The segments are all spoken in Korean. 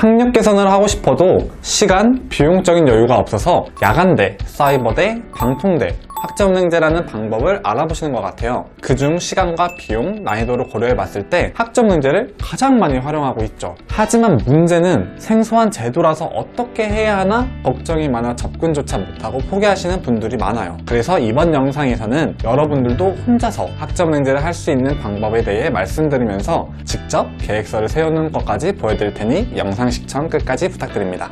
학력 개선을 하고 싶어도 시간, 비용적인 여유가 없어서 야간대, 사이버대, 방통대, 학점능제라는 방법을 알아보시는 것 같아요. 그중 시간과 비용, 난이도를 고려해 봤을 때 학점 능제를 가장 많이 활용하고 있죠. 하지만 문제는 생소한 제도라서 어떻게 해야 하나 걱정이 많아 접근조차 못하고 포기하시는 분들이 많아요. 그래서 이번 영상에서는 여러분들도 혼자서 학점 능제를 할 수 있는 방법에 대해 말씀드리면서 직접 계획서를 세우는 것까지 보여드릴 테니 영상 시청 끝까지 부탁드립니다.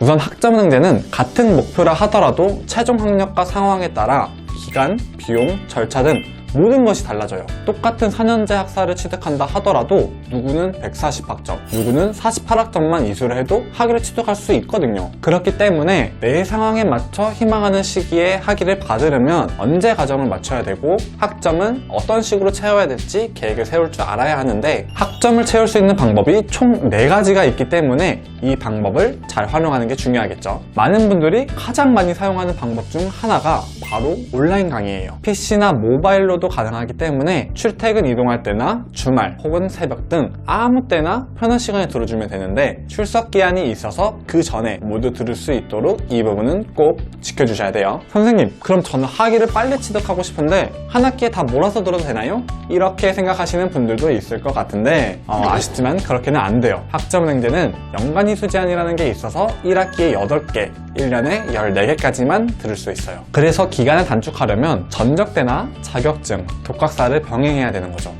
우선 학점능제는 같은 목표라 하더라도 최종 학력과 상황에 따라 기간, 비용, 절차 등 모든 것이 달라져요. 똑같은 4년제 학사를 취득한다 하더라도 누구는 140학점, 누구는 48학점만 이수를 해도 학위를 취득할 수 있거든요. 그렇기 때문에 내 상황에 맞춰 희망하는 시기에 학위를 받으려면 언제 과정을 맞춰야 되고 학점은 어떤 식으로 채워야 될지 계획을 세울 줄 알아야 하는데 학점을 채울 수 있는 방법이 총 4가지가 있기 때문에 이 방법을 잘 활용하는 게 중요하겠죠. 많은 분들이 가장 많이 사용하는 방법 중 하나가 바로 온라인 강의예요. PC나 모바일로 도 가능하기 때문에 출퇴근 이동할 때나 주말 혹은 새벽 등 아무 때나 편한 시간에 들어주면 되는데 출석 기한이 있어서 그 전에 모두 들을 수 있도록 이 부분은 꼭 지켜주셔야 돼요. 선생님, 그럼 저는 학위를 빨리 취득하고 싶은데 한 학기에 다 몰아서 들어도 되나요? 이렇게 생각하시는 분들도 있을 것 같은데 어, 아쉽지만 그렇게는 안 돼요. 학점은행제는 연간이 수제안이라는 게 있어서 1학기에 8개, 1년에 14개까지만 들을 수 있어요. 그래서 기간을 단축하려면 전적대나 자격증, 독학사를 병행해야 되는 거죠.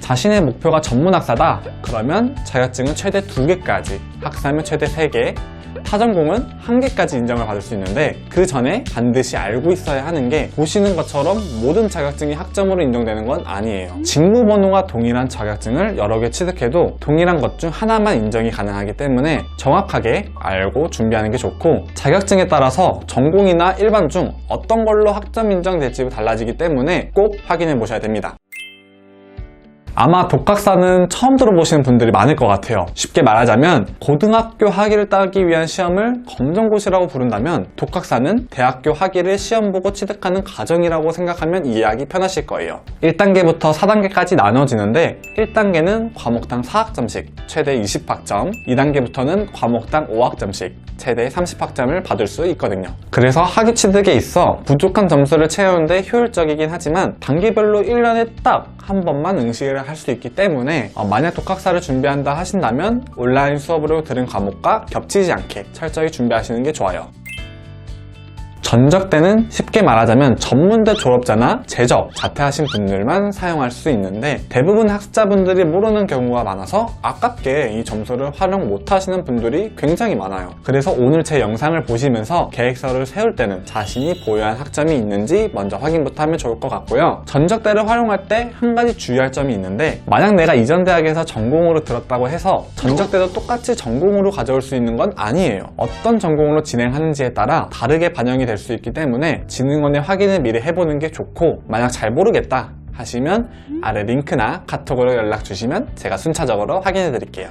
자신의 목표가 전문학사다? 그러면 자격증은 최대 2개까지, 학사면 최대 3개, 타전공은 1개까지 인정을 받을 수 있는데 그 전에 반드시 알고 있어야 하는 게 보시는 것처럼 모든 자격증이 학점으로 인정되는 건 아니에요. 직무번호가 동일한 자격증을 여러 개 취득해도 동일한 것 중 하나만 인정이 가능하기 때문에 정확하게 알고 준비하는 게 좋고 자격증에 따라서 전공이나 일반 중 어떤 걸로 학점 인정될지 달라지기 때문에 꼭 확인해 보셔야 됩니다. 아마 독학사는 처음 들어보시는 분들이 많을 것 같아요. 쉽게 말하자면 고등학교 학위를 따기 위한 시험을 검정고시라고 부른다면 독학사는 대학교 학위를 시험 보고 취득하는 과정이라고 생각하면 이해하기 편하실 거예요. 1단계부터 4단계까지 나눠지는데 1단계는 과목당 4학점씩 최대 20학점 2단계부터는 과목당 5학점씩 최대 30학점을 받을 수 있거든요. 그래서 학위 취득에 있어 부족한 점수를 채우는데 효율적이긴 하지만 단계별로 1년에 딱 한 번만 응시를 할 수 있기 때문에 어, 만약 독학사를 준비한다 하신다면 온라인 수업으로 들은 과목과 겹치지 않게 철저히 준비하시는 게 좋아요. 전적 때는 쉽게 말하자면 전문대 졸업자나 재적, 자퇴하신 분들만 사용할 수 있는데 대부분 학자분들이 모르는 경우가 많아서 아깝게 이 점수를 활용 못 하시는 분들이 굉장히 많아요. 그래서 오늘 제 영상을 보시면서 계획서를 세울 때는 자신이 보유한 학점이 있는지 먼저 확인부터 하면 좋을 것 같고요. 전적대를 활용할 때 한 가지 주의할 점이 있는데 만약 내가 이전 대학에서 전공으로 들었다고 해서 전적대도 똑같이 전공으로 가져올 수 있는 건 아니에요. 어떤 전공으로 진행하는지에 따라 다르게 반영이 될수 있기 때문에 진흥원의 확인을 미리 해보는 게 좋고 만약 잘 모르겠다 하시면 아래 링크나 카톡으로 연락 주시면 제가 순차적으로 확인해 드릴게요.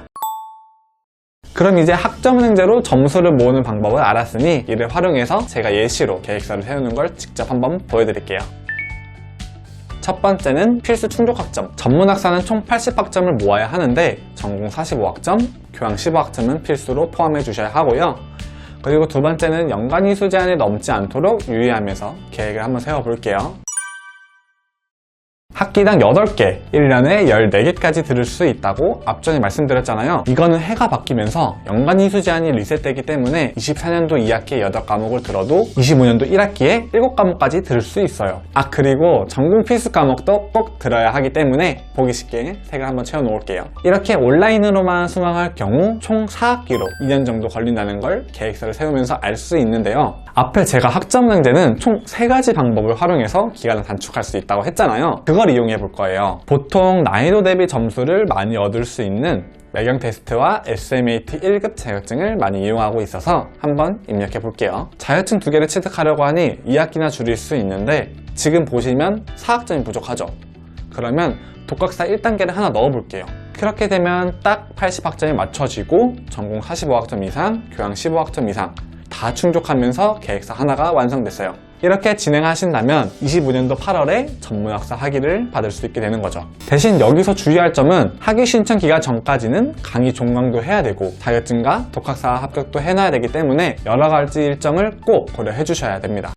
그럼 이제 학점은행제로 점수를 모으는 방법을 알았으니 이를 활용해서 제가 예시로 계획서를 세우는 걸 직접 한번 보여드릴게요. 첫 번째는 필수 충족학점. 전문학사는 총 80학점을 모아야 하는데 전공 45학점, 교양 15학점은 필수로 포함해 주셔야 하고요. 그리고 두 번째는 연간 이수 제한이 넘지 않도록 유의하면서 계획을 한번 세워볼게요. 학기당 8개, 1년에 14개까지 들을 수 있다고 앞전에 말씀드렸잖아요. 이거는 해가 바뀌면서 연간 이수 제한이 리셋되기 때문에 24년도 2학기에 8과목을 들어도 25년도 1학기에 7과목까지 들을 수 있어요. 아 그리고 전공 필수 과목도 꼭 들어야 하기 때문에 보기 쉽게 색을 한번 채워 놓을게요. 이렇게 온라인으로만 수강할 경우 총 4학기로 2년 정도 걸린다는 걸 계획서를 세우면서 알 수 있는데요. 앞에 제가 학점능제는 총 3가지 방법을 활용해서 기간을 단축할 수 있다고 했잖아요. 그걸 이용해 볼 거예요. 보통 난이도 대비 점수를 많이 얻을 수 있는 매경 테스트와 SMAT 1급 자격증을 많이 이용하고 있어서 한번 입력해 볼게요. 자격증 두 개를 취득하려고 하니 2학기나 줄일 수 있는데 지금 보시면 4학점이 부족하죠. 그러면 독학사 1단계를 하나 넣어 볼게요. 그렇게 되면 딱 80학점이 맞춰지고 전공 45학점 이상, 교양 15학점 이상 다 충족하면서 계획서 하나가 완성됐어요. 이렇게 진행하신다면 25년도 8월에 전문학사 학위를 받을 수 있게 되는 거죠. 대신 여기서 주의할 점은 학위 신청 기간 전까지는 강의 종강도 해야 되고 자격증과 독학사 합격도 해놔야 되기 때문에 여러 가지 일정을 꼭 고려해 주셔야 됩니다.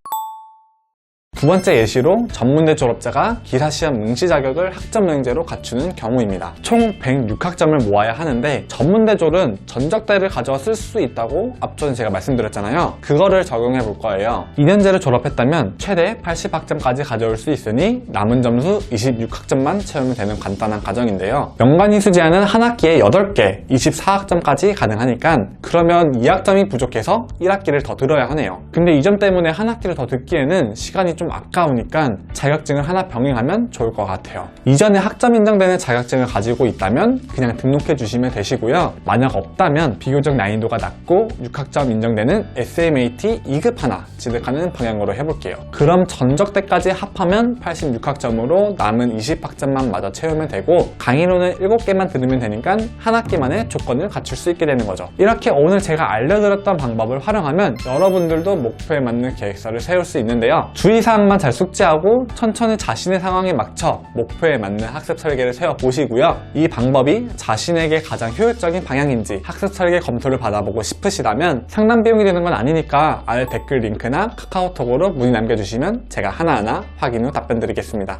두 번째 예시로 전문대 졸업자가 기사시험 응시 자격을 학점명제로 갖추는 경우입니다. 총 106학점을 모아야 하는데 전문대 졸은 전적대를 가져와 쓸 수 있다고 앞전에 제가 말씀드렸잖아요. 그거를 적용해 볼 거예요. 2년제를 졸업했다면 최대 80학점까지 가져올 수 있으니 남은 점수 26학점만 채우면 되는 간단한 과정인데요. 연관이 수지하는 한 학기에 8개, 24학점까지 가능하니까 그러면 2학점이 부족해서 1학기를 더 들어야 하네요. 근데 이 점 때문에 한 학기를 더 듣기에는 시간이 좀 아까우니까 자격증을 하나 병행하면 좋을 것 같아요. 이전에 학점 인정되는 자격증을 가지고 있다면 그냥 등록해 주시면 되시고요. 만약 없다면 비교적 난이도가 낮고 6학점 인정되는 SMAT 2급 하나 취득하는 방향으로 해볼게요. 그럼 전적대까지 합하면 86학점으로 남은 20학점만 마저 채우면 되고 강의로는 7개만 들으면 되니까 한 학기만에 조건을 갖출 수 있게 되는 거죠. 이렇게 오늘 제가 알려드렸던 방법을 활용하면 여러분들도 목표에 맞는 계획서를 세울 수 있는데요. 주의 사항만 잘 숙지하고 천천히 자신의 상황에 맞춰 목표에 맞는 학습 설계를 세워보시고요. 이 방법이 자신에게 가장 효율적인 방향인지 학습 설계 검토를 받아보고 싶으시다면 상담 비용이 되는 건 아니니까 아래 댓글 링크나 카카오톡으로 문의 남겨주시면 제가 하나하나 확인 후 답변 드리겠습니다.